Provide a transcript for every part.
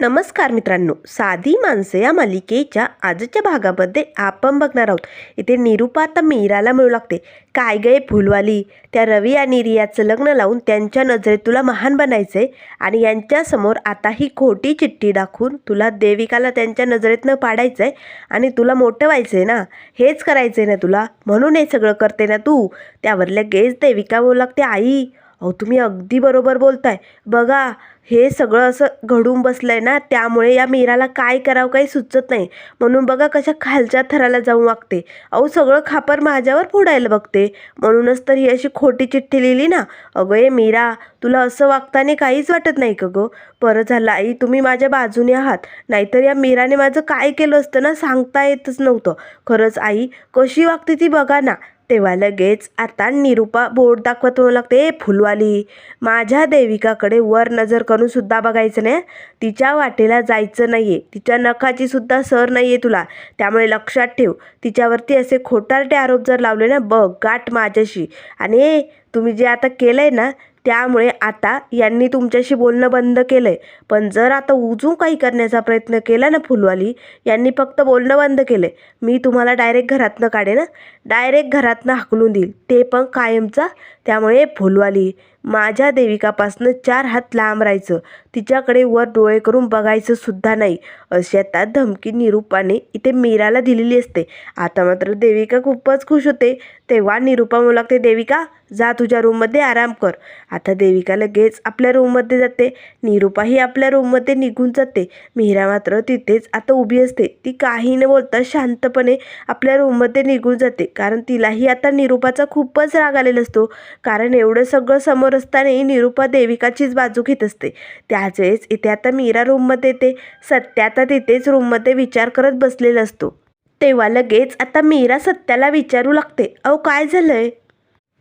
नमस्कार मित्रांनो. साधी माणसं या मालिकेच्या आजच्या भागामध्ये आपण बघणार आहोत. इथे निरूपा आता मीराला मिळू लागते. काय गे फुलवाली? त्या रवी आणि रियाचं लग्न लावून त्यांच्या नजरेत तुला महान बनायचं आहे आणि यांच्यासमोर आता ही खोटी चिठ्ठी दाखवून तुला देविकाला त्यांच्या नजरेतनं आहे आणि तुला मोठं व्हायचं आहे ना? हेच करायचं आहे ना तुला? म्हणून हे सगळं करते ना तू? त्यावर लगेच देविका बोलू लागते आई अहो तुम्ही अगदी बरोबर बोलताय. बघा हे सगळं असं घडून बसलं आहे ना त्यामुळे या मीराला काय करावं काही सुचत नाही. म्हणून बघा कशा खालच्या थराला जाऊन वागते. अहो सगळं खापर माझ्यावर फोडायला बघते. म्हणूनच तर ही अशी खोटी चिठ्ठी लिहिली ना. अगं ये मीरा तुला असं वागताना काहीच वाटत नाही का गं? बरं झालं आई तुम्ही माझ्या बाजूने आहात. नाहीतर या मीराने माझं काय केलं असतं ना सांगता येतच नव्हतं. खरंच आई कशी वागते ती बघा ना. तेव्हा लगेच आता निरूपा बोट दाखवत म्हणू लागते ए फुलवाली माझ्या देविकाकडे वर नजर करून सुद्धा बघायचं नाही. तिच्या वाटेला जायचं नाही आहे तिच्या नखाची सुद्धा सर नाही आहे तुला. त्यामुळे लक्षात ठेव. तिच्यावरती असे खोटारटे आरोप जर लावले ना बघ गाठ माझ्याशी. आणि तुम्ही जे आता केलं आहे ना त्यामुळे आता यांनी तुमच्याशी बोलणं बंद केलं आहे पण जर आता उजून काही करण्याचा प्रयत्न केला ना फुलवाली यांनी फक्त बोलणं बंद केलं आहे मी तुम्हाला डायरेक्ट घरातनं काढे ना डायरेक्ट घरातनं हाकलून देईल. ते पण कायमचा. त्यामुळे फुलवाली माझ्या देविकापासनं चार हात लांब राहायचं. तिच्याकडे वर डोळे करून बघायचं सुद्धा नाही. अशी आता धमकी निरूपाने इथे मीराला दिलेली असते. आता मात्र देविका खूपच खुश होते. तेव्हा निरूपा म्हणू लागते देविका जा तुझ्या रूममध्ये आराम कर. आता देविका लगेच आपल्या रूममध्ये जाते. निरूपा ही आपल्या रूममध्ये निघून जाते. मीरा मात्र तिथेच आता उभी असते. ती काही न बोलता शांतपणे आपल्या रूममध्ये निघून जाते. कारण तिलाही आता निरूपाचा खूपच राग आलेला असतो. कारण एवढं सगळं समोर असतानाही निरूपा देविकाचीच बाजू घेत असते. त्याच वेळेस इथे आता मीरा रूममध्ये येते. सत्या आता तिथेच रूममध्ये विचार करत बसलेला असतो. तेव्हा लगेच आता मीरा सत्याला विचारू लागते अहो काय झालंय?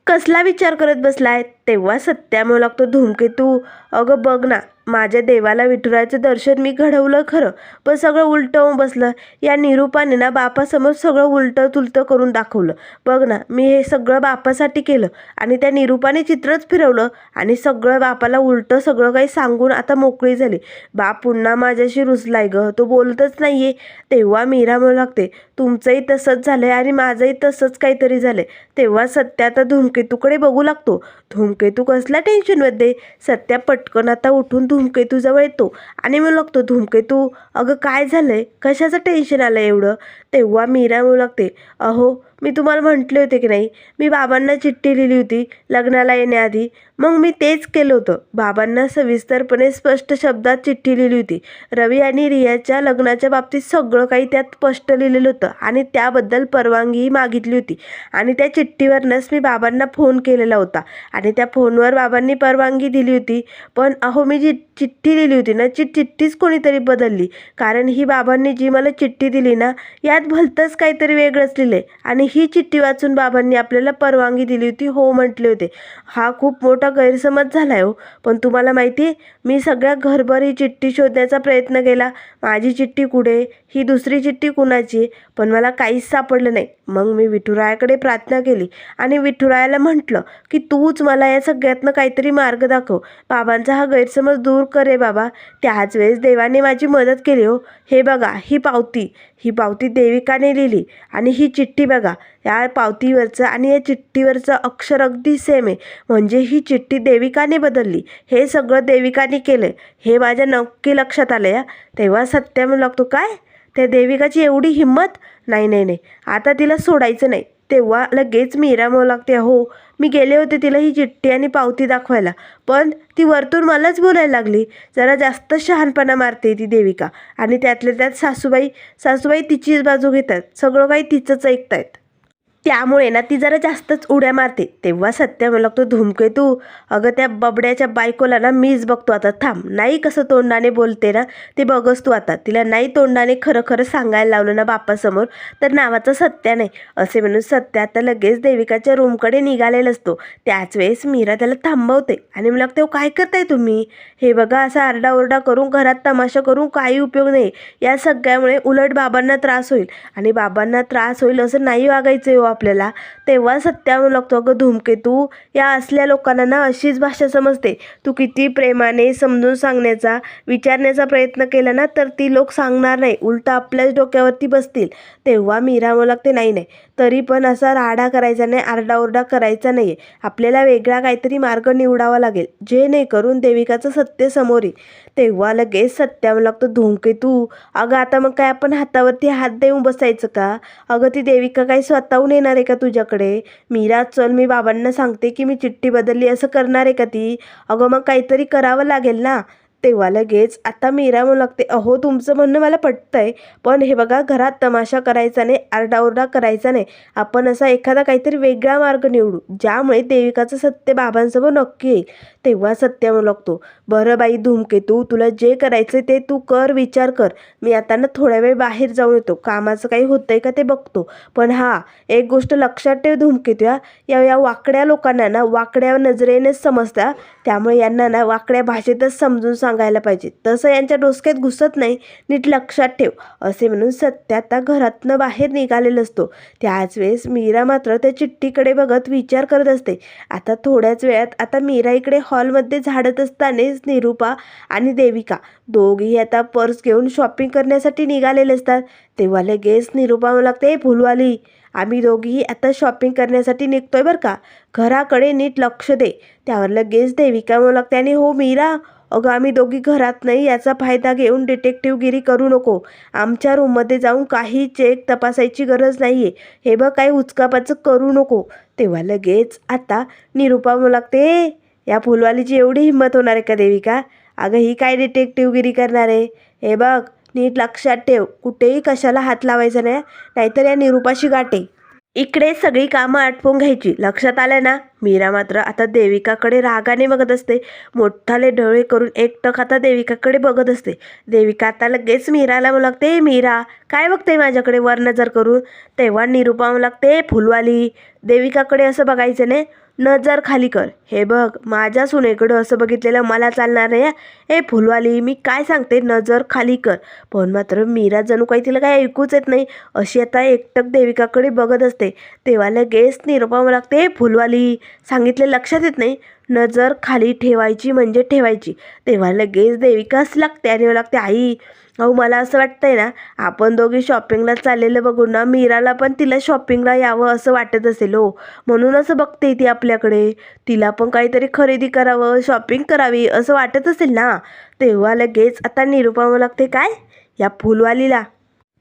कसला विचार करत बसलाय? तेव्हा सत्या म्हणू लागतो धूमकेतू अगं बघ ना माझ्या देवाला विठुरायचं दर्शन मी घडवलं खरं पण सगळं उलटं होऊन बसलं. या निरूपाने ना बापासमोर सगळं उलटं तुलटं करून दाखवलं. बघ ना मी हे सगळं बापासाठी केलं आणि त्या निरूपाने चित्रच फिरवलं आणि सगळं बापाला उलटं सगळं काही सांगून आता मोकळी झाली. बाप पुन्हा माझ्याशी रुजलाय गं तो बोलतच नाही आहे तेव्हा मीरा म्हणू लागते तुमचंही तसंच झालंय आणि माझंही तसंच काहीतरी झालंय. तेव्हा सत्या आता धूमकेतूकडे बघू लागतो. धूम धूमकेतू कसला टेन्शनमध्ये सत्या पटकन आता उठून धूमकेतूजवळ येतो. आणि म्हणू लागतो धूमकेतू अगं काय झालं आहे कशाचं टेन्शन आलं एवढं? तेव्हा मीरा म्हणू लागते अहो मी तुम्हाला म्हटले होते की नाही मी बाबांना चिठ्ठी लिहिली होती लग्नाला येण्याआधी. मग मी तेच केलं होतं. बाबांना सविस्तरपणे स्पष्ट शब्दात चिठ्ठी लिहिली होती. रवी आणि रियाच्या लग्नाच्या बाबतीत सगळं काही त्यात स्पष्ट लिहिलेलं होतं आणि त्याबद्दल परवानगीही मागितली होती. आणि त्या चिठ्ठीवरनंच मी बाबांना फोन केलेला होता आणि त्या फोनवर बाबांनी परवानगी दिली होती. पण अहो मी जी चिठ्ठी लिहिली होती ना ची चिठ्ठीच कोणीतरी बदलली. कारण ही बाबांनी जी मला चिठ्ठी दिली ना यात भलतंच काहीतरी वेगळंच लिहिलंय. आणि ही चिठ्ठी वाचून बाबांनी आपल्याला परवानगी दिली होती हो म्हटले होते. हा खूप मोठा गैरसमज झाला आहे हो. पण तुम्हाला माहिती आहे मी सगळ्या घरभर ही चिठ्ठी शोधण्याचा प्रयत्न केला. माझी चिठ्ठी कुठे ही दुसरी चिठ्ठी कुणाची आहे? पण मला काहीच सापडलं नाही. मग मी विठुरायाकडे प्रार्थना केली आणि विठुरायाला म्हटलं की तूच मला या सगळ्यातनं काहीतरी मार्ग दाखव. बाबांचा हा गैरसमज दूर करे बाबा. त्याच वेळेस देवाने माझी मदत केली हो. हे बघा ही पावती. ही पावती देविकाने लिहिली आणि ही चिठ्ठी बघा. या पावतीवरचं आणि या चिठ्ठीवरचं अक्षर अगदी सेम आहे. म्हणजे ही चिठ्ठी देविकाने बदलली. हे सगळं देविकाने केलं हे माझ्या नक्की लक्षात आलं या तेव्हा सत्या म्हणू लागतो काय? त्या देविकाची एवढी हिंमत? नाही नाही नाही. आता तिला सोडायचं नाही. तेव्हा लगेच मी म्हणू लागते हो मी गेले होते तिला ही चिठ्ठी आणि पावती दाखवायला. पण ती वरतून मलाच बोलायला लागली. जरा जास्त शहाणपणा मारते ती देविका. आणि त्यातल्या त्यात सासूबाई सासूबाई तिचीच बाजू घेतात. सगळं काही तिचंच ऐकतायत. त्यामुळे ना ती जरा जास्तच उड्या मारते. तेव्हा सत्य मला लागतो धूमकेतू अगं त्या बबड्याच्या बायकोला ना मीच बघतो आता. थांब. नाही कसं तोंडाने बोलते ना ते बघस तू आता. तिला नाही तोंडाने खरं खरं सांगायला लावलं ना बापासमोर तर नावाचं सत्या नाही. असे म्हणून सत्य आता लगेच देविकाच्या रूमकडे निघालेला असतो. त्याच वेळेस मीरा त्याला थांबवते आणि मला लागते काय करताय तुम्ही? हे बघा असा आरडाओरडा करून घरात तमाशा करून काही उपयोग नाही. या सगळ्यामुळे उलट बाबांना त्रास होईल. आणि बाबांना त्रास होईल असं नाही वागायचं हो आपल्याला. तेव्हा सत्या लागतो अगं धूमकेतू या असल्या लोकांना ना अशीच भाषा समजते. तू किती प्रेमाने समजून सांगण्याचा विचारण्याचा प्रयत्न केला ना तर ती लोक सांगणार नाही. उलट आपल्याच डोक्यावरती बसतील. तेव्हा मीरा मला लागते नाही नाही. तरी पण असा राडा करायचा नाही आरडाओरडा करायचा नाही आहे आपल्याला वेगळा काहीतरी मार्ग निवडावा लागेल. जे नाही करून देविकाचं सत्य समोर. येईल तेव्हा लगेच सत्यावर लागतो धूमकेतू अगं आता मग काय आपण हातावरती हात देऊन बसायचं का? अगं ती देविका काही स्वतःहून येणार आहे का तुझ्याकडे? मीरा चल मी बाबांना सांगते की मी चिठ्ठी बदलली असं करणार आहे का ती? अगं मग काहीतरी करावं लागेल ना? तेव्हा लगेच आता मीरा म्हणू लागते अहो तुमचं म्हणणं मला पटतंय पण हे बघा घरात तमाशा करायचा नाही आरडाओरडा करायचा नाही. आपण असा एखादा काहीतरी वेगळा मार्ग निवडू ज्यामुळे देविकाचं सत्य बाबांसमोर नक्की येईल. तेव्हा सत्य म्हणू लागतो बरं बाई धूमकेतू तुला जे करायचं ते तू कर विचार कर. मी आता ना थोड्या वेळ बाहेर जाऊन येतो कामाचं काही होतंय का ते बघतो. पण हां एक गोष्ट लक्षात ठेव धूमकेतू या या या वाकड्या लोकांना ना वाकड्या नजरेनेच समजता. त्यामुळे यांना ना वाकड्या भाषेतच समजून सांगायला पाहिजे. तसं यांच्या डोसक्यात घुसत नाही नीट लक्षात ठेव असे म्हणून सत्य आता घरातनं बाहेर निघालेलं असतो. त्याच वेळेस मीरा मात्र त्या चिठ्ठीकडे बघत विचार करत असते. आता थोड्याच वेळात आता मीरा इकडे हॉलमध्ये झाडत असतानाच निरूपा आणि देविका दोघीही आता पर्स घेऊन शॉपिंग करण्यासाठी निघालेले असतात. तेव्हा लगेच निरूपा मला लागते "ए, फुलवाली आम्ही दोघीही आता शॉपिंग करण्यासाठी निघतोय बरं का? घराकडे नीट लक्ष दे. त्यावर लगेच देविका म्हणू लागते आणि हो मीरा अगं आम्ही दोघी घरात नाही याचा फायदा घेऊन डिटेक्टिवगिरी करू नको. आमच्या रूममध्ये जाऊन काही चेक तपासायची गरज नाही आहे हे बघ काही उचकापाचक करू नको. तेव्हा लगेच आता निरूपा म्हणू लागते या फुलवालीची एवढी हिंमत होणार आहे का देविका? अगं ही काय डिटेक्टिवगिरी करणार आहे? हे बघ नीट लक्षात ठेव. कुठेही कशाला हात लावायचा नाही नाहीतर या निरूपाशी गाठे. इकडे सगळी कामं आटपून घ्यायची. लक्षात आलं ना? मीरा मात्र आता देविकाकडे रागाने बघत असते. मोठाले डोळे करून एकटक आता देविकाकडे बघत असते. देविका आता लगेच मीराला म्हणू लागते मीरा काय बघते माझ्याकडे? वर नजर करून. तेव्हा निरूपा म्हणू लागते फुलवाली देविकाकडे असं बघायचं नाही. नजर खाली कर. हे बघ माझ्या सुनेकडं असं बघितलेलं मला चालणार नाही ए फुलवाली मी काय सांगते? नजर खाली कर. पण मात्र मीरा जणू काही तिला काही ऐकूच येत नाही. अशी आता एकटक देविकाकडे बघत असते. तेव्हा लगेच निरोपावं लागते. "ए, फुलवाली सांगितले लक्षात येत नाही. नजर खाली ठेवायची म्हणजे ठेवायची. तेव्हा लगेच देविकाच लागते आणि लागते आई. अहो मला असं वाटतंय ना आपण दोघी शॉपिंगला चाललेलं बघून ना मीराला पण तिला शॉपिंगला यावं असं वाटत असेल हो. म्हणून असं बघते ती आपल्याकडे. तिला पण काहीतरी खरेदी करावं शॉपिंग करावी असं वाटत असेल ना. तेव्हा लगेच आता निरूपावं लागते काय? या फुलवालीला.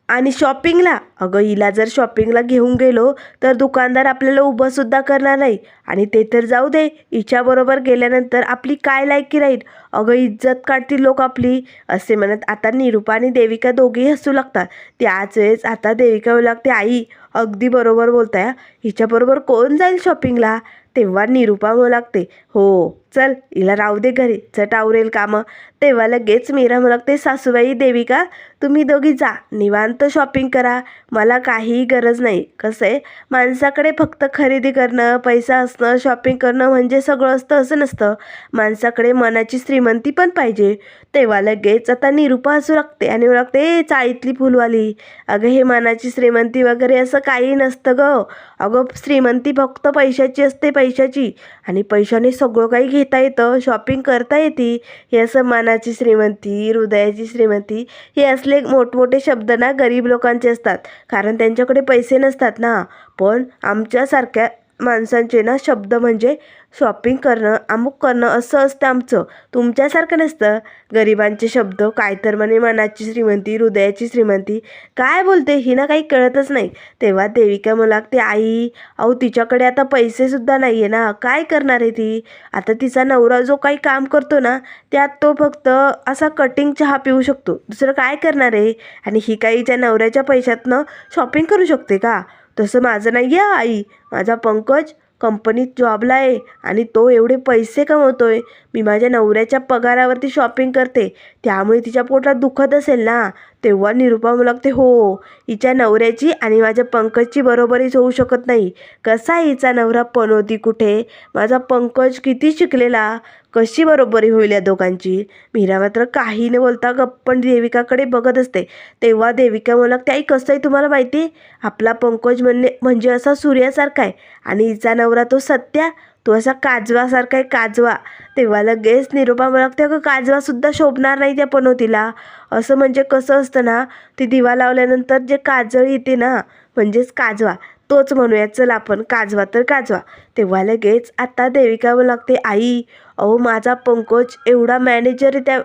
आणि शॉपिंगला अगं हिला जर शॉपिंगला घेऊन गेलो तर दुकानदार आपल्याला उभंसुद्धा करणार नाही. आणि ते तर जाऊ दे हिच्याबरोबर गेल्यानंतर आपली काय लायकी राहील? अगं इज्जत काढतील लोक आपली असे म्हणत आता निरूपा आणि देविका दोघेही हसू लागतात. त्याच वेळेस आता देविका येऊ लागते आई अगदी बरोबर बोलताय हिच्याबरोबर कोण जाईल शॉपिंगला तेव्हा निरूपा होऊ लागते हो चल हिला राहू दे घरी. चट आवरेल कामं. तेव्हा लगेच मीरा म्हणू सासूबाई देविका तुम्ही दोघी जा. निवांत शॉपिंग करा. मला काहीही गरज नाही. कसं आहे? माणसाकडे फक्त खरेदी करणं पैसा असणं शॉपिंग करणं म्हणजे सगळं असतं असं नसतं. माणसाकडे मनाची श्रीमंती पण पाहिजे. तेव्हा लगेच आता निरूपा असू लागते आणि ओळखते चाळीतली फुलवाली. अगं हे मनाची श्रीमंती वगैरे असं काही नसतं ग. अगं श्रीमंती फक्त पैशाची असते पैशाची. आणि पैशाने सगळं काही घेता येतं शॉपिंग करता येते हे असं मनाची श्रीमंती हृदयाची श्रीमंती हे असले मोठमोठे शब्द ना गरीब लोकांचे असतात. कारण त्यांच्याकडे पैसे नसतात ना. पण आमच्यासारख्या माणसांचे ना शब्द म्हणजे शॉपिंग करणं अमुक करणं असं असतं आमचं. तुमच्यासारखं नसतं. गरिबांचे शब्द काय तर म्हणे मनाची श्रीमंती हृदयाची श्रीमंती. काय बोलते हिना काही कळतच नाही. तेव्हा देविका मला लागते आई अहो तिच्याकडे आता पैसेसुद्धा नाही आहे ना. काय करणार आहे ती? आता तिचा नवरा जो काही काम करतो ना त्यात तो फक्त असा कटिंग चहा पिऊ शकतो. दुसरं काय करणार आहे? आणि ही काही त्या नवऱ्याच्या पैशातनं शॉपिंग करू शकते का? तसं माझं नाही आहे आई. माझा पंकज कंपनीत जॉबला आहे आणि तो एवढे पैसे कमवतोय मी माझ्या नवऱ्याच्या पगारावरती शॉपिंग करते. त्यामुळे तिच्या पोटात दुखत असेल ना? तेव्हा निरुपा म्हणू लागते हो हिच्या नवऱ्याची आणि माझ्या पंकजची बरोबरीच होऊ शकत नाही. कसा हिचा नवरा? पनवती कुठे? माझा पंकज किती शिकलेला? कशी बरोबरी होईल या दोघांची? मीरा मात्र काही न बोलता गप्पण देविकाकडे बघत असते. तेव्हा देविका मला आई कसं आहे तुम्हाला माहिती? आपला पंकज म्हणणे म्हणजे असा सूर्यासारखा आहे आणि हिचा नवरा तो सत्या तो असा काजवासारखा आहे काजवा. तेव्हा लगेच निरोपा मला लागते अगं काजवासुद्धा शोभणार नाही त्या पनोतीला. असं म्हणजे कसं असतं ना ती दिवा लावल्यानंतर जे काजळ येते ना म्हणजेच काजवा तोच म्हणूया चल आपण काजवा तर काजवा. तेव्हा लगेच आता देविका लागते आई अहो माझा पंकज एवढा मॅनेजर आहे त्या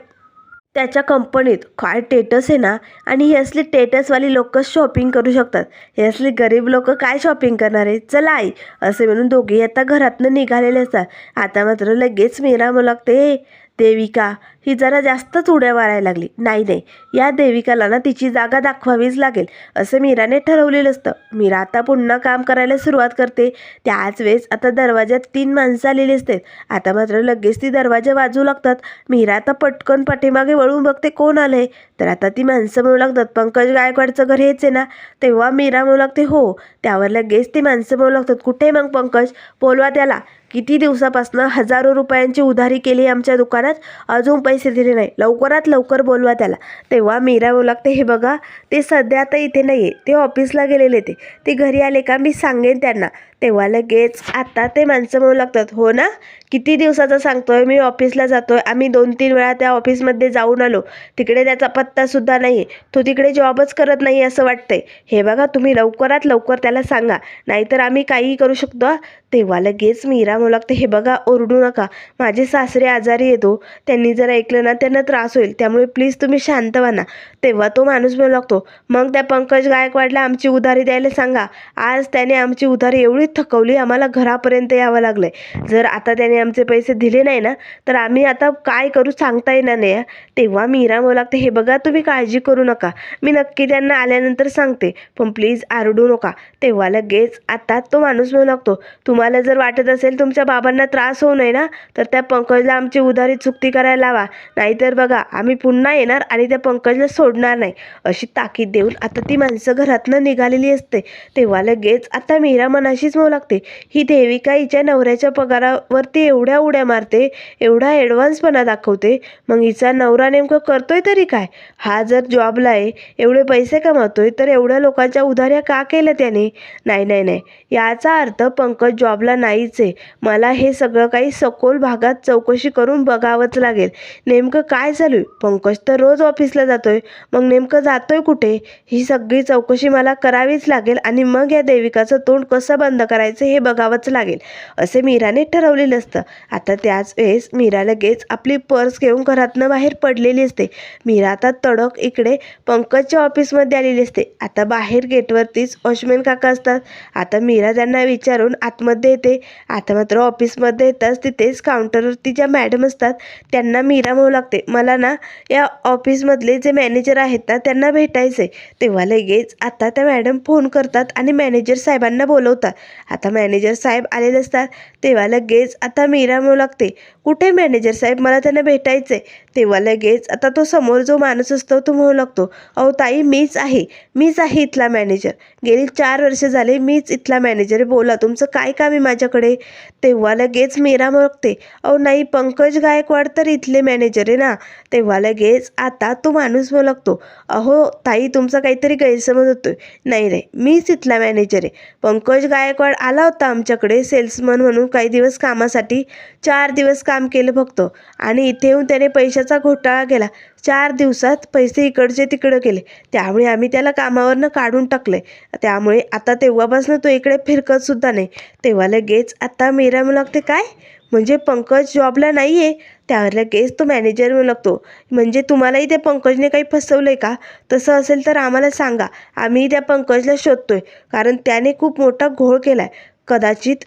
त्याच्या कंपनीत काय टेटस आहे ना आणि हे असली टेटसवाली लोक शॉपिंग करू शकतात. हे असली गरीब लोक काय शॉपिंग करणार आहे? चला आई असे म्हणून दोघेही आता घरातनं निघालेले असतात. आता मात्र लगेच मीरा म्हणू लागते देविका ही जरा जास्तच उड्या मारायला लागली. नाही नाही या देविकाला ना तिची जागा दाखवावीच लागेल असं मीराने ठरवलेलं असतं. मीरा आता पुन्हा काम करायला सुरुवात करते. त्याच वेळेस आता दरवाज्यात तीन माणसं आलेली असतात. आता मात्र लगेच ती दरवाजा वाजू लागतात. मीरा आता पटकन पाठीमागे वळून बघते कोण आलंय. तर आता ती माणसं म्हणू लागतात पंकज गायकवाडचं घर हेच आहे ना? तेव्हा मीरा म्हणू लागते हो. त्यावर लगेच ती माणसं म्हणू लागतात कुठे मग पंकज? बोलवा त्याला. किती दिवसापासून हजारो रुपयांची उधारी केली आमच्या दुकानात? अजून पैसे दिले नाही. लवकरात लवकर बोलवा त्याला. तेव्हा मीरा बोलू लागते हे बघा ते सध्या आता इथे नाही आहे ते ऑफिसला गेलेले ते ते घरी आले का मी सांगेन त्यांना. तेव्हा लगेच आता ते माणसं म्हणू लागतात हो ना किती दिवसाचं सांगतोय मी ऑफिसला जातोय आम्ही दोन तीन वेळा त्या ऑफिसमध्ये जाऊन आलो तिकडे त्याचा पत्तासुद्धा नाही आहे तो तिकडे जॉबच करत नाही असं वाटतंय हे बघा तुम्ही लवकरात लवकर त्याला सांगा नाहीतर आम्ही काहीही करू शकतो तेव्हा लगेच मीरा म्हणू लागते हे बघा ओरडू नका माझे सासरे आजारी येतो हो, त्यांनी जर ऐकलं ना त्यांना त्रास होईल त्यामुळे प्लीज तुम्ही शांत व्हा तेव्हा तो माणूस म्हणू लागतो मग त्या पंकज गायकवाडला आमची उधारी द्यायला सांगा आज त्याने आमची उधारी एवढी थकवली आम्हाला घरापर्यंत यावं लागलंय. जर आता त्याने आमचे पैसे दिले नाही ना तर आम्ही आता काय करू सांगता येणार नाही तेव्हा मी म्हणू लागते हे बघा तुम्ही काळजी करू नका. मी नक्की त्यांना आल्यानंतर सांगते पण प्लीज आरडू नका. तेव्हा लगेच आता तो माणूस म्हणू लागतो तुम्हाला जर वाटत असेल तुमच्या बाबांना त्रास होऊ नये ना तर त्या पंकजला आमची उधारी चुकती करायला लावा. नाहीतर बघा आम्ही पुन्हा येणार आणि त्या पंकजला सोडणार नाही. अशी ताकीद देऊन आता ती माणसं घरातनं निघालेली असते. तेव्हा लगेच आता मीरा मनाशीच म्हणू लागते. ही देविका हिच्या नवऱ्याच्या पगारावरती एवढ्या उड्या मारते एवढा ॲडव्हान्सपणा दाखवते. मग हिचा नवरा नेमकं करतोय तरी काय? हा जर जॉबला आहे एवढे पैसे कमावतोय तर एवढ्या लोकांच्या उधाऱ्या का केल्या त्याने? नाही नाही नाही. याचा अर्थ पंकज जॉबला नाहीच आहे. मला हे सगळं काही सखोल भागात चौकशी करून बघावंच लागेल. नेमकं काय चालू आहे? पंकज तर रोज ऑफिसला जातोय. मग नेमकं जातोय कुठे? ही सगळी चौकशी मला करावीच लागेल आणि मग या देविकाचं तोंड कसं बंद करायचं हे बघावंच लागेल. असे मीराने ठरवलेलं असतं. आता त्याच वेळेस मीरा लगेच आपली पर्स घेऊन घरातनं बाहेर पडलेली असते. मीरा आता तडक इकडे पंकजच्या ऑफिसमध्ये आलेली असते. आता बाहेर गेटवरतीच वॉचमॅन काका असतात. आता मीरा त्यांना विचारून आतमध्ये येते. आता मात्र ऑफिसमध्ये येताच तिथेच काउंटरवरती ज्या मॅडम असतात त्यांना मीरा म्हणू लागते. मला ना या ऑफिसमधले जे मॅनेजर आहेत ना त्यांना भेटायचं आहे तेव्हा लगेच आता त्या मॅडम फोन करतात आणि मॅनेजर साहेबांना बोलवतात. आता मॅनेजर साहेब आलेले असतात तेव्हा लगेच आता मीरा म्हणू लागते कुठे मॅनेजर साहेब? मला त्यांना भेटायचं आहे तेव्हा लगेच आता तो समोर जो माणूस असतो तो म्हणू लागतो अहो ताई मीच आहे मीच आहे इथला मॅनेजर. गेली चार वर्ष झाले मीच इथला मॅनेजर आहे बोला तुमचं काय काम आहे माझ्याकडे? तेव्हा लगेच मीरा म्हणते अहो नाही पंकज गायकवाड तर इथले मॅनेजर आहे ना. तेव्हा लगेच आता तो माणूस म्हणू लागतो अहो ताई तुमचा काहीतरी गैरसमज होतोय. नाही नाही मीच इथला मॅनेजर आहे. पंकज गायकवाड आला होता आमच्याकडे सेल्समन म्हणून काही दिवस कामासाठी चार दिवस काम केलं फक्त. आणि इथे येऊन त्याने पैशाचा घोटाळा केला चार दिवसात पैसे इकडचे तिकडं केले त्यामुळे आम्ही त्याला कामावरनं काढून टाकलं आहे त्यामुळे आता तेव्हापासून तो इकडे फिरकतसुद्धा नाही. तेव्हा लगेच आता मीरा म्हणू लागते काय? म्हणजे पंकज जॉबला नाही आहे त्यावर लगेच तो मॅनेजर म्हणू लागतो म्हणजे तुम्हालाही त्या पंकजने काही फसवलं आहे का? तसं असेल तर आम्हाला सांगा. आम्ही त्या पंकजला शोधतोय. कारण त्याने खूप मोठा घोळ केला आहे कदाचित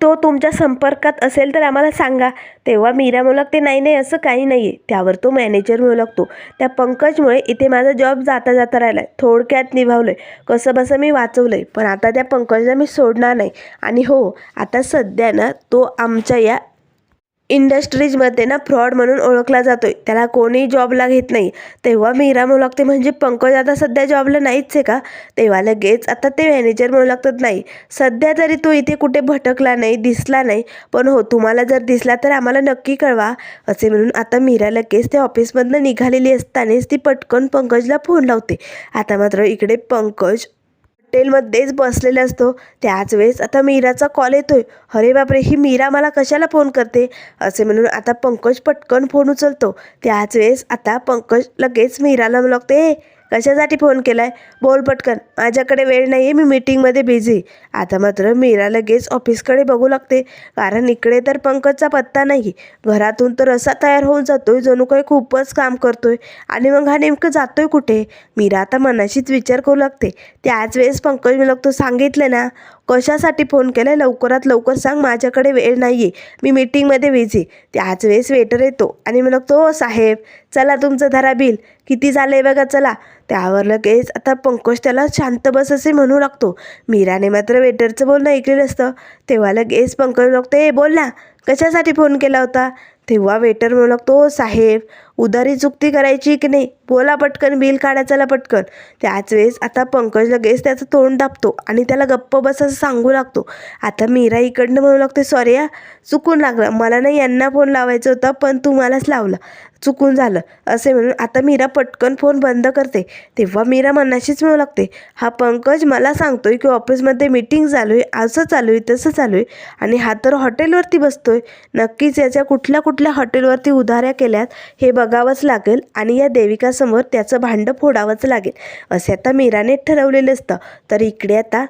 तो तुमच्या संपर्कात असेल तर आम्हाला सांगा. तेव्हा मीरा म्हणू लागते नाही नाही असं काही नाही आहे त्यावर तो मॅनेजर म्हणू लागतो त्या पंकजमुळे इथे माझा जॉब जाता जाता राहिला आहे थोडक्यात निभावलं आहे कसं बसं मी वाचवलं आहे पण आता त्या पंकजला मी सोडणार नाही. आणि हो आता सध्या ना तो आमच्या या इंडस्ट्रीजमध्ये ना फ्रॉड म्हणून ओळखला जातोय. त्याला कोणी जॉबला घेत नाही. तेव्हा मीरा म्हणू लागते म्हणजे पंकज आता सध्या जॉबला नाहीच आहे का? तेव्हा लगेच आता ते मॅनेजर म्हणू लागतात नाही. सध्या तरी तो इथे कुठे भटकला नाही दिसला नाही पण हो तुम्हाला जर दिसला तर आम्हाला नक्की कळवा असे म्हणून आता मीरा लगेच त्या ऑफिसमधनं निघालेली असतानाच ती पटकन पंकजला फोन लावते. आता मात्र इकडे पंकज हॉटेलमध्येच बसलेला असतो. त्याच वेळेस आता मीराचा कॉल येतोय. अरे बापरे ही मीरा मला कशाला फोन करते? असे म्हणून आता पंकज पटकन फोन उचलतो. त्याच वेळेस आता पंकज लगेच मीराला लागते कशासाठी फोन केलाय? बोल पटकन. माझ्याकडे वेळ नाही आहे मी मीटिंगमध्ये बिझी. आता मात्र मीरा लगेच ऑफिसकडे बघू लागते. कारण इकडे तर पंकजचा पत्ता नाही. घरातून तर असा तयार होऊन जातोय जणू काही खूपच काम करतोय. आणि मग हा नेमकं जातोय कुठे? मीरा आता मनाशीच विचार करू लागते. त्याच वेळेस पंकज मी लागतो सांगितलं ना कशासाठी फोन केलाय? लवकरात लवकर सांग माझ्याकडे वेळ नाही आहे मी मीटिंगमध्ये बिझी. त्याच वेळेस वेटर येतो आणि मी लागतो हो साहेब. चला तुमचं धरा बिल. किती झालं आहे बघा चला. त्यावर लगेच आता पंकज त्याला शांत बस असे म्हणू लागतो. मीराने मात्र वेटरचं बोलणं ऐकलेलं असतं. तेव्हा लगेच पंकज लागतो हे बोल ना. कशासाठी फोन केला होता? तेव्हा वेटर म्हणू लागतो साहेब उधारी चुकती करायची की नाही? बोला पटकन बिल काढा चला पटकन. त्याच वेळेस आता पंकज लगेच त्याचं तोंड दाबतो आणि त्याला गप्प बस असं सांगू लागतो. आता मीरा इकडनं म्हणू लागते सॉरी हा चुकून लागलं. मला ना यांना फोन लावायचा होता पण तू मलाच लावला. चुकून झालं. असे म्हणून आता मीरा पटकन फोन बंद करते. तेव्हा मीरा मनाशीच म्हणू लागते हा पंकज मला सांगतोय की ऑफिसमध्ये मीटिंग चालू आहे असं चालू आहे तसं चालू आहे आणि हा तर हॉटेलवरती बसतोय. नक्कीच याच्या कुठल्या कुठल्या हॉटेलवरती उधाऱ्या केल्यात हे बघावंच लागेल आणि या देविकासमोर त्याचं भांडं फोडावंच लागेल असे आता मीराने ठरवलेलं असतं. तर इकडे आता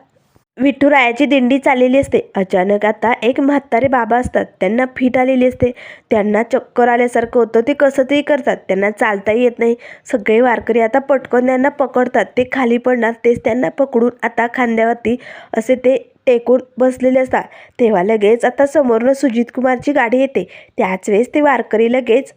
विठुरायाची दिंडी चाललेली असते. अचानक आता एक म्हातारे बाबा असतात. त्यांना फिट आलेली असते. त्यांना चक्कर आल्यासारखं होतं. ते कसं तरी करतात. त्यांना चालताही येत नाही. सगळे वारकरी आता पटकन त्यांना पकडतात. ते खाली पडणार. तेच त्यांना पकडून आता खांद्यावरती असे ते टेकून बसलेले असतात. तेव्हा लगेच आता समोरनं सुजित कुमारची गाडी येते. त्याच वेळेस ते वारकरी लगेच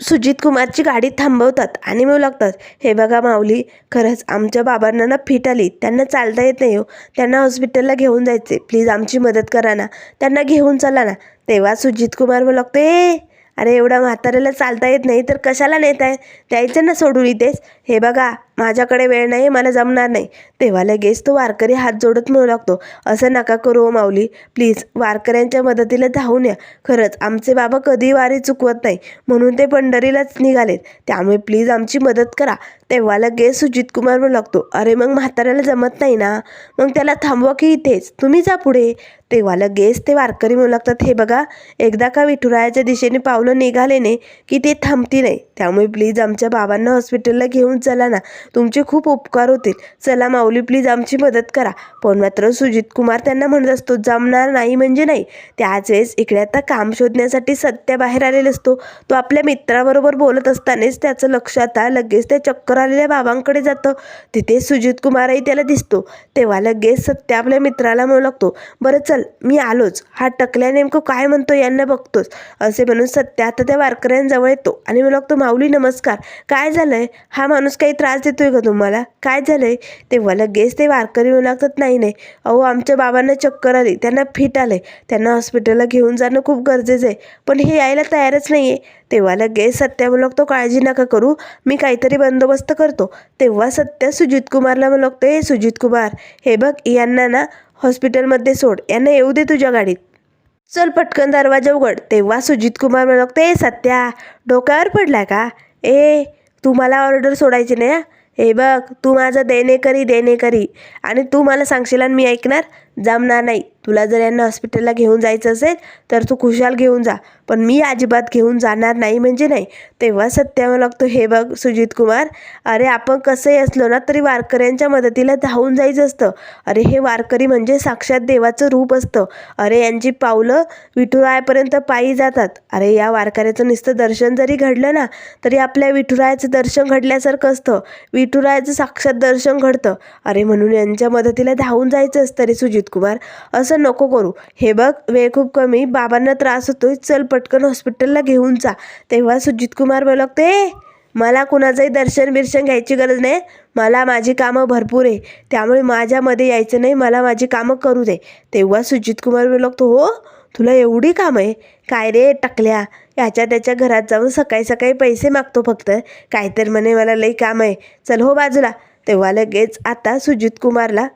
सुजित कुमारची गाडी थांबवतात आणि मिळू लागतात. हे बघा माऊली खरंच आमच्या बाबांना ना फिट आली. त्यांना चालता येत नाही हो. त्यांना हॉस्पिटलला घेऊन जायचे. प्लीज आमची मदत करा ना. त्यांना घेऊन चला ना. तेव्हा सुजित कुमार म्हणू लागतो ए अरे एवढा म्हाताऱ्याला चालता येत नाही तर कशाला नेत आहे द्यायचं ना सोडून इथेच. हे बघा माझ्याकडे वेळ नाही मला जमणार नाही. तेव्हा लगेच तो वारकरी हात जोडत म्हणू लागतो असं नका करू हो माऊली प्लीज वारकऱ्यांच्या मदतीला धावून या. खरंच आमचे बाबा कधी वारी चुकवत नाही म्हणून ते पंढरीलाच निघालेत. त्यामुळे प्लीज आमची मदत करा. तेव्हा लगेच सुजित कुमार म्हणू लागतो अरे मग म्हाताऱ्याला जमत नाही ना? मग त्याला थांबवा की इथेच तुम्ही जा पुढे. तेव्हा लगेच ते वारकरी म्हणू लागतात हे बघा एकदा का विठुरायाच्या दिशेने पावलं निघाले ने की ते थांबती नाही. त्यामुळे प्लीज आमच्या बाबांना हॉस्पिटलला घेऊन चला ना. तुमचे खूप उपकार होतील. चला माऊली. प्लीज आमची मदत करा. पण मात्र सुजित कुमार त्यांना म्हणत असतो जमणार नाही म्हणजे नाही. त्याच वेळेस इकडे आता काम शोधण्यासाठी सत्या बाहेर आलेला असतो. तो आपल्या मित्राबरोबर बोलत असतानाच त्याचं लक्ष आता लगेच त्या चक्कर आलेल्या बाबांकडे जातं. तिथे सुजित कुमारही त्याला दिसतो. तेव्हा लगेच सत्या आपल्या मित्राला म्हणू लागतो बरं चल मी आलोच. हा टकल्या नेमकं काय म्हणतो यांना बघतोच असे म्हणून सत्या आता त्या वारकऱ्यांजवळ येतो आणि म्हणू लागतो माऊली नमस्कार. काय झालंय? हा माणूस काही त्रास देतोय का तुम्हाला? काय झालंय? तेव्हा लगेच ते वारकरी म्हणू लागतात नाही नाही अहो आमच्या बाबांना चक्कर आली. त्यांना फिट आले. त्यांना हॉस्पिटलला घेऊन जाणं खूप गरजेचं आहे. पण हे यायला तयारच नाही आहे तेव्हा लगेच सत्या म्हणू काळजी नका करू. मी काहीतरी बंदोबस्त करतो. तेव्हा सत्या सुजित कुमारला म्हणू हे सुजित कुमार हे बघ यांना ना हॉस्पिटलमध्ये सोड. यांना येऊ दे तुझ्या गाडीत. चल पटकन दरवाजा उघड. तेव्हा सुजित कुमार म्हणू हे ए सत्या डोक्यावर पडला का? ए तुम्हाला ऑर्डर सोडायची नाही हे बघ तू माझं देणे करी देणे करी आणि तू मला सांगशील आणि मी ऐकणार? जमणार नाही. तुला जर यांना हॉस्पिटलला घेऊन जायचं असेल तर तू खुशाल घेऊन जा. पण मी अजिबात घेऊन जाणार नाही म्हणजे नाही. तेव्हा सत्यावं लागतो हे बघ सुजित कुमार अरे आपण कसंही असलो ना तरी वारकऱ्यांच्या मदतीला धावून जायचं असतं. अरे हे वारकरी म्हणजे साक्षात देवाचं रूप असतं. अरे यांची पावलं विठुरायापर्यंत पायी जातात. अरे या वारकऱ्याचं नुसतं दर्शन जरी घडलं ना तरी आपल्या विठुरायाचं दर्शन घडल्यासारखं असतं. विठुरायाचं साक्षात दर्शन घडतं. अरे म्हणून यांच्या मदतीला धावून जायचं असतं रे सुजित कुमार. असं नको करू. हे बघ वेळ खूप कमी. बाबांना त्रास होतोय. चल पटकन हॉस्पिटलला घेऊन जा. तेव्हा सुजित कुमार बोलगते मला कुणाचंही दर्शन बिर्शन घ्यायची गरज नाही. मला माझी कामं भरपूर आहे. त्यामुळे माझ्यामध्ये यायचं नाही. मला माझी कामं करू दे. तेव्हा सुजित कुमार बोलगतो हो तुला एवढी कामं आहे? काय रे टकल्या. याच्या त्याच्या घरात जाऊन सकाळी सकाळी पैसे मागतो फक्त. काहीतरी म्हणे मला लई काम आहे. चल हो बाजूला. तेव्हा लगेच आता सुजित कुमारला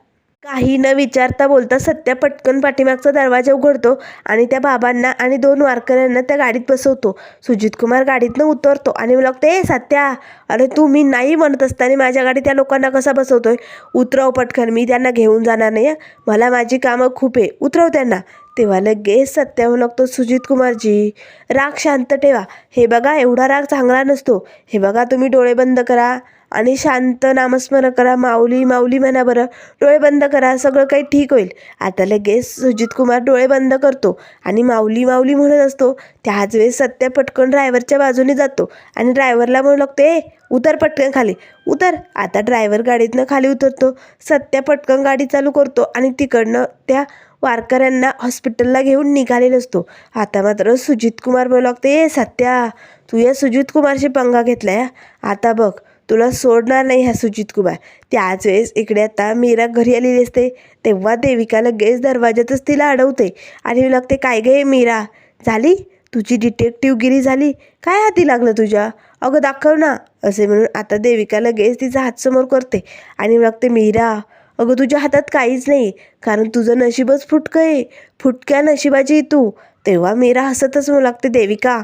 काही न विचारता बोलता सत्या पटकन पाठीमागचा दरवाजा उघडतो आणि त्या बाबांना आणि दोन वारकऱ्यांना त्या गाडीत बसवतो. सुजित कुमार गाडीतनं उतरतो आणि मला लागतं ए सत्या! अरे तू मी नाही म्हणत असताना माझ्या गाडीत त्या लोकांना कसा बसवतोय? उतरव पटकन मी त्यांना घेऊन जाणार नाही मला माझी कामं खूप आहे. उतरव त्यांना. तेव्हा लगेच सत्या होऊ लागतो सुजित कुमारजी राग शांत ठेवा. हे बघा एवढा राग चांगला नसतो. हे बघा तुम्ही डोळे बंद करा. आणि शांत नामस्मरण करा माऊली माऊली म्हणा बरं. डोळे बंद करा सगळं काही ठीक होईल. आता लगेच सुजित कुमार डोळे बंद करतो आणि माऊली माऊली म्हणत असतो त्याच वेळेस सत्य पटकन ड्रायव्हरच्या बाजूने जातो आणि ड्रायव्हरला म्हणू लागतो ए उतर पटकन खाली उतर. आता ड्रायव्हर गाडीतनं खाली उतरतो सत्य पटकन गाडी चालू करतो आणि तिकडनं त्या वारकऱ्यांना हॉस्पिटलला घेऊन निघालेला असतो. आता मात्र सुजित कुमार म्हणू लागते ए सत्या तू या सुजित कुमारशी पंगा घेतलाय आता बघ तुला सोडणार नाही ह्या सुजित कुमार त्याच वेळेस इकडे आता मीरा घरी आलेली असते. तेव्हा देविका लगेच दरवाजातच तिला अडवते आणि लागते काय गे मीरा? झाली? तुझी डिटेक्टिव्हगिरी झाली? काय हाती लागलं तुझ्या? अगं दाखव ना. असे म्हणून आता देविका लगेच तिचा हात समोर करते आणि लागते मीरा अगं तुझ्या हातात काहीच नाही. कारण तुझं नशीबच फुटकं आहे. फुटक्या नशिबाची तू. तेव्हा मीरा हसतच म्हणू लागते देविका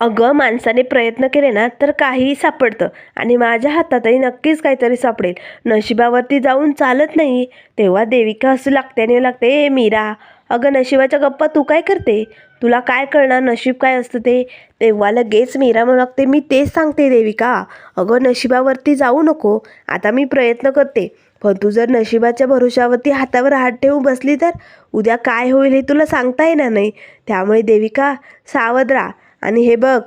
अगं माणसाने प्रयत्न केले ना तर काहीही सापडतं. आणि माझ्या हातातही नक्कीच काहीतरी सापडेल. नशिबावरती जाऊन चालत नाही. तेव्हा देविका हसू लागते आणि लागते ए मीरा अगं नशिबाच्या गप्पा तू काय करते? तुला काय कळणार? नशीब काय असतं ते? तेव्हा लगेच मीरा म्हणू लागते मी तेच सांगते देविका. अगं नशिबावरती जाऊ नको. आता मी प्रयत्न करते. पण तू जर नशिबाच्या भरोशावरती हातावर हात ठेवून बसली तर उद्या काय होईल हे तुला सांगता येणार नाही. त्यामुळे देविका सावध राहा. आणि हे बघ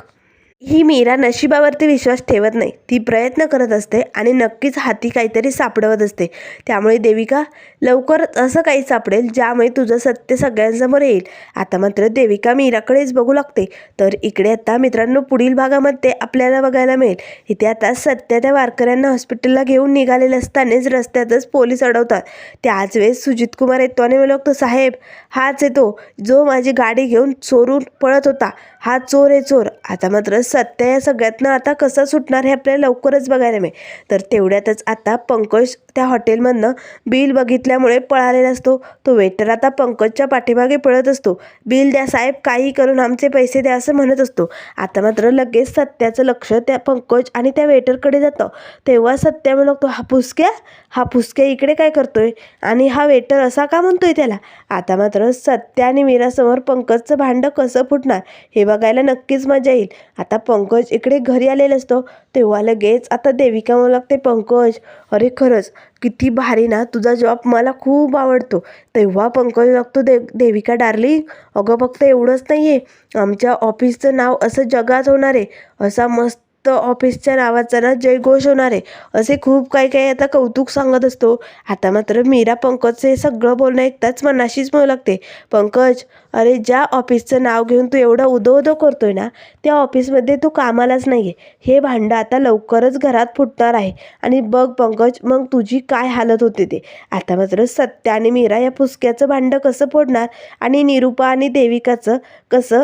ही मीरा नशिबावरती विश्वास ठेवत नाही. ती प्रयत्न करत असते आणि नक्कीच हाती काहीतरी सापडवत असते. त्यामुळे देविका लवकरच असं काही सापडेल ज्यामुळे तुझं सत्य सगळ्यांसमोर येईल. आता मात्र देविका मीराकडेच बघू लागते. तर इकडे आता मित्रांनो पुढील भागामध्ये आपल्याला बघायला मिळेल. इथे आता सत्य त्या वारकऱ्यांना हॉस्पिटलला घेऊन निघालेले असतानाच रस्त्यातच पोलीस अडवतात. त्याच वेळेस सुजित कुमार येतो आणि मला साहेब हाच येतो. जो माझी गाडी घेऊन चोरून पळत होता हा चोर आहे चोर. आता मात्र सत्य या सगळ्यातनं आता कसं सुटणार हे आपल्याला लवकरच बघायला मिळेल. तर तेवढ्यातच आता पंकज त्या हॉटेलमधनं बिल बघितलं असल्यामुळे पळालेला असतो. तो वेटर आता पंकजच्या पाठीमागे पळत असतो. बिल द्या साहेब काही करून आमचे पैसे द्या असं म्हणत असतो. आता मात्र लगेच सत्याचं लक्ष त्या पंकज आणि त्या वेटरकडे जातं. तेव्हा सत्या म्हणतो लागतो हा पुसक्या? हा पुसक्या इकडे काय करतोय? आणि हा वेटर असा का म्हणतोय त्याला? आता मात्र सत्या आणि मीरासमोर पंकजचं भांडं कसं फुटणार हे बघायला नक्कीच मजा येईल. आता पंकज इकडे घरी आलेला असतो. तेव्हा लगेच आता देविका म्हणू लागते पंकज अरे खरंच किती भारी ना तुझा जॉब मला खूप आवडतो. तेव्हा पंकज लागतो दे देविका डार्लिंग अगं फक्त एवढंच नाही आहे आमच्या ऑफिसचं नाव असं जगात होणार आहे. असा मस्त तर ऑफिसच्या नावाचा ना जयघोष होणार आहे. असे खूप काही काही आता कौतुक सांगत असतो. आता मात्र मीरा पंकजचं हे सगळं बोलणं ऐकताच मनाशीच म्हणू लागते. पंकज अरे ज्या ऑफिसचं नाव घेऊन तू एवढं उदो उदो करतोय ना त्या ऑफिसमध्ये तू कामालाच नाही आहे हे भांडं आता लवकरच घरात फुटणार आहे. आणि बघ पंकज मग तुझी काय हालत होते ते. आता मात्र सत्या आणि मीरा या पुसक्याचं भांडं कसं फोडणार? आणि निरूपा आणि देविकाचं कसं